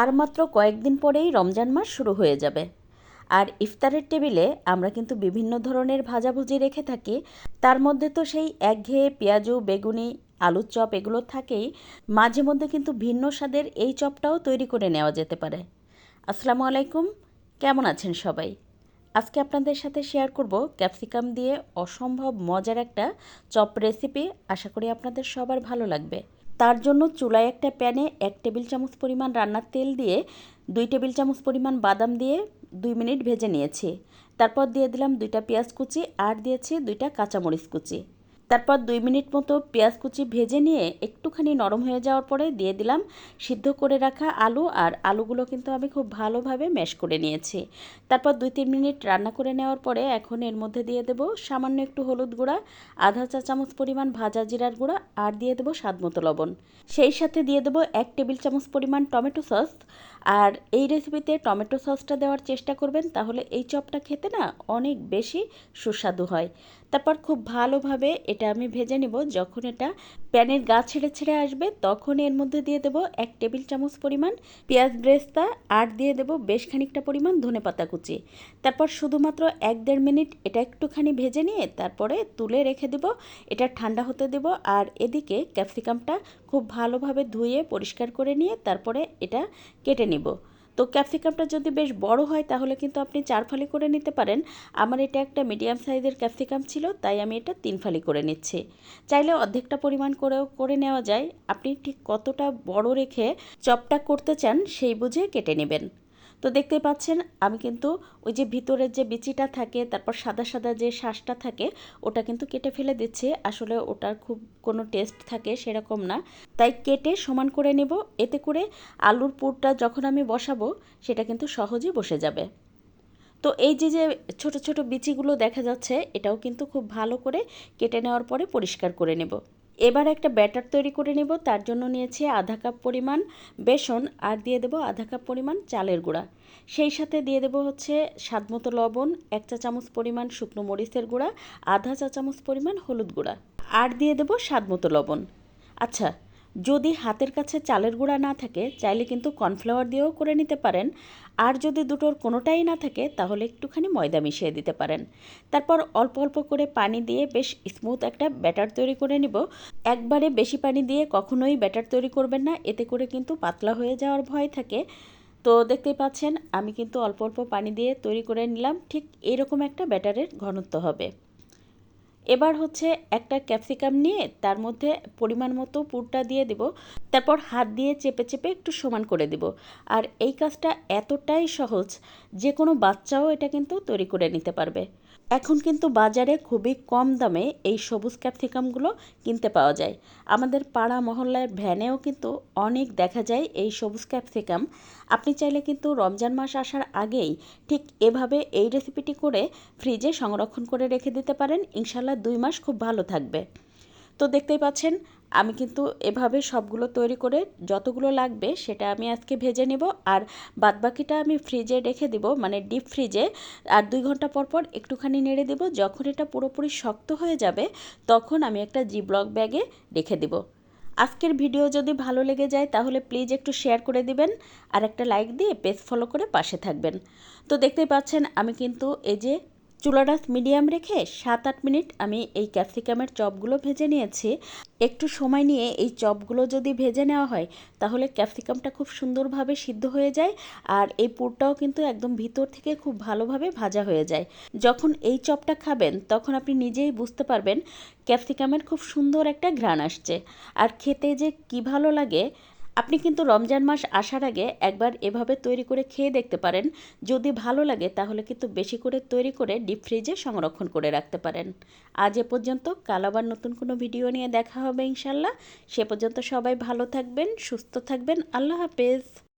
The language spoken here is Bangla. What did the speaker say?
আর মাত্র কয়েকদিন পরেই রমজান মাস শুরু হয়ে যাবে। আর ইফতারের টেবিলে আমরা কিন্তু বিভিন্ন ধরনের ভাজাভুজি রেখে থাকি। তার মধ্যে তো সেই একঘেয়ে পেঁয়াজু, বেগুনি, আলুর চপ এগুলো থাকেই। মাঝে মধ্যে কিন্তু ভিন্ন স্বাদের এই চপটাও তৈরি করে নেওয়া যেতে পারে। আসসালামু আলাইকুম, কেমন আছেন সবাই? আজকে আপনাদের সাথে শেয়ার করব ক্যাপসিকাম দিয়ে অসম্ভব মজার একটা চপ রেসিপি। আশা করি আপনাদের সবার ভালো লাগবে। তার জন্য চুলায় একটা প্যানে এক টেবিল চামচ পরিমাণ রান্নার তেল দিয়ে দুই টেবিল চামচ পরিমাণ বাদাম দিয়ে দুই মিনিট ভেজে নিয়েছি। তারপর দিয়ে দিলাম দুইটা পেঁয়াজ কুচি আর দিয়েছি দুইটা কাঁচামরিচ কুচি। তারপর দুই মিনিট মতো পেঁয়াজ কুচি ভেজে নিয়ে একটুখানি নরম হয়ে যাওয়ার পরে দিয়ে দিলাম সিদ্ধ করে রাখা আলু আর আলুগুলো কিন্তু আমি খুব ভালোভাবে ম্যাশ করে নিয়েছি। তারপর দুই তিন মিনিট রান্না করে নেওয়ার পরে এখন এর মধ্যে দিয়ে দেবো সামান্য একটু হলুদ গুঁড়া, আধা চা চামচ পরিমাণ ভাজা জিরার গুঁড়া আর দিয়ে দেবো স্বাদ মতো লবণ। সেই সাথে দিয়ে দেবো এক টেবিল চামচ পরিমাণ টমেটো সস আর এই রেসিপিতে টমেটো সসটা দেওয়ার চেষ্টা করবেন, তাহলে এই চপটা খেতে না অনেক বেশি সুস্বাদু হয়। তারপর খুব ভালোভাবে এটা আমি ভেজে নেব, যখন এটা প্যানের গা ছেড়ে ছেড়ে আসবে, তখন এর মধ্যে দিয়ে দেব এক টেবিল চামচ পরিমাণ পেঁয়াজ ব্রেস্তা, আর দিয়ে দেব বেশ খানিকটা পরিমাণ ধনে পাতা কুচি। তারপর শুধুমাত্র এক দেড় মিনিট এটা একটুখানি ভেজে নিয়ে তারপরে তুলে রেখে দেব, এটা ঠান্ডা হতে দেব, আর এদিকে ক্যাপসিকামটা খুব ভালোভাবে ধুয়ে পরিষ্কার করে নিয়ে তারপরে এটা কেটে নিব। তো ক্যাপসিকামটা যদি বেশ বড় হয়, তাহলে কিন্তু আপনি চার ফালি করে নিতে পারেন। আমার এটা একটা মিডিয়াম সাইজের ক্যাপসিকাম ছিল, তাই আমি এটা তিন ফালি করে নিচ্ছি। চাইলে অর্ধেকটা পরিমাণ করেও করে নেওয়া যায়। আপনি ঠিক কতটা বড় রেখে চপটা করতে চান, সেই বুঝে কেটে নেবেন। তো দেখতে পাচ্ছেন, আমি কিন্তু ওই যে ভিতরের যে বিচিটা থাকে, তারপর সাদা সাদা যে শ্বাসটা থাকে, ওটা কিন্তু কেটে ফেলে দিচ্ছি। আসলে ওটার খুব কোনো টেস্ট থাকে সেরকম না। তাই কেটে সমান করে নেব। এতে করে আলুর পুরটা যখন আমি বসাবো, সেটা কিন্তু সহজে বসে যাবে। তো এই যে যে ছোট ছোট বিচিগুলো দেখা যাচ্ছে, এটাও কিন্তু খুব ভালো করে কেটে নেওয়ার পরে পরিষ্কার করে নেব। এবার একটা ব্যাটার তৈরি করে নেব, তার জন্য নিয়েছি আধা কাপ পরিমাণ বেসন আর দিয়ে দেব আধা কাপ পরিমাণ চালের গুঁড়া। সেই সাথে দিয়ে দেব হচ্ছে স্বাদমতো লবণ, এক চা চামচ পরিমাণ শুকনো মরিচের গুঁড়া, আধা চা চামচ পরিমাণ হলুদ গুঁড়া। আর দিয়ে দেব স্বাদমতো লবণ। আচ্ছা যদি হাতের কাছে চালের গুঁড়া না থাকে, চাইলে কিন্তু কর্নফ্লাওয়ার দিয়েও করে নিতে পারেন। আর যদি দুটোর কোনোটাই না থাকে, তাহলে একটুখানি ময়দা মিশিয়ে দিতে পারেন। তারপর অল্প অল্প করে পানি দিয়ে বেশ স্মুথ একটা ব্যাটার তৈরি করে নিব। একবারে বেশি পানি দিয়ে কখনোই ব্যাটার তৈরি করবেন না। এতে করে কিন্তু পাতলা হয়ে যাওয়ার ভয় থাকে। তো দেখতেই পাচ্ছেন, আমি কিন্তু অল্প অল্প পানি দিয়ে তৈরি করে নিলাম। ঠিক এরকম একটা ব্যাটারের ঘনত্ব হবে। এবার হচ্ছে একটা ক্যাপসিকাম নিয়ে তার মধ্যে পরিমাণ মতো পুরটা দিয়ে দেব। তারপর হাত দিয়ে চেপে চেপে একটু সমান করে দেব। আর এই কাজটা এতটাই সহজ যে কোনো বাচ্চাও এটা কিন্তু তৈরি করে নিতে পারবে। এখন কিন্তু বাজারে খুবই কম দামে এই সবুজ ক্যাপসিকামগুলো কিনতে পাওয়া যায়। আমাদের পাড়া মহল্লার ভ্যানেও কিন্তু অনেক দেখা যায় এই সবুজ ক্যাপসিকাম। আপনি চাইলে কিন্তু রমজান মাস আসার আগেই ঠিক এভাবে এই রেসিপিটি করে ফ্রিজে সংরক্ষণ করে রেখে দিতে পারেন। ইনশাল্লাহ দুই মাস খুব ভালো থাকবে। তো দেখতেই পাচ্ছেন আমি কিন্তু এভাবে সবগুলো তৈরি করে যতগুলো লাগবে সেটা আমি আজকে ভেজে নেব আর বাদবাকিটা আমি ফ্রিজে রেখে দিব মানে ডিপ ফ্রিজে আর দুই ঘণ্টা পর পর একটুখানি নেড়ে দেব, যখন এটা পুরোপুরি শক্ত হয়ে যাবে তখন আমি একটা জি ব্লক ব্যাগে রেখে দেব। আজকের ভিডিও যদি ভালো লেগে যায় তাহলে প্লিজ একটু শেয়ার করে দিবেন আর একটা লাইক দিয়ে পেজ ফলো করে পাশে থাকবেন। তো দেখতেই পাচ্ছেন আমি কিন্তু এই যে চুলাটা মিডিয়াম রেখে সাত আট মিনিট আমি এই ক্যাপসিকামের চপগুলো ভেজে নিয়েছি। একটু সময় নিয়ে এই চপগুলো যদি ভেজে নেওয়া হয়, তাহলে ক্যাপসিকামটা খুব সুন্দরভাবে সিদ্ধ হয়ে যায় আর এই পুরটাও কিন্তু একদম ভিতর থেকে খুব ভালোভাবে ভাজা হয়ে যায়। যখন এই চপটা খাবেন, তখন আপনি নিজেই বুঝতে পারবেন ক্যাপসিকামের খুব সুন্দর একটা ঘ্রাণ আসছে। আর খেতে যে কী ভালো লাগে আপনি কিন্তু রমজান মাস আসার আগে একবার এভাবে তৈরি করে খেয়ে দেখতে পারেন। যদি ভালো লাগে, তাহলে কিন্তু বেশি করে তৈরি করে ডিপ ফ্রিজে সংরক্ষণ করে রাখতে পারেন। আজ এ পর্যন্ত। কাল আবার নতুন কোনো ভিডিও নিয়ে দেখা হবে ইনশাল্লাহ সে পর্যন্ত সবাই ভালো থাকবেন, সুস্থ থাকবেন। আল্লাহ হাফেজ।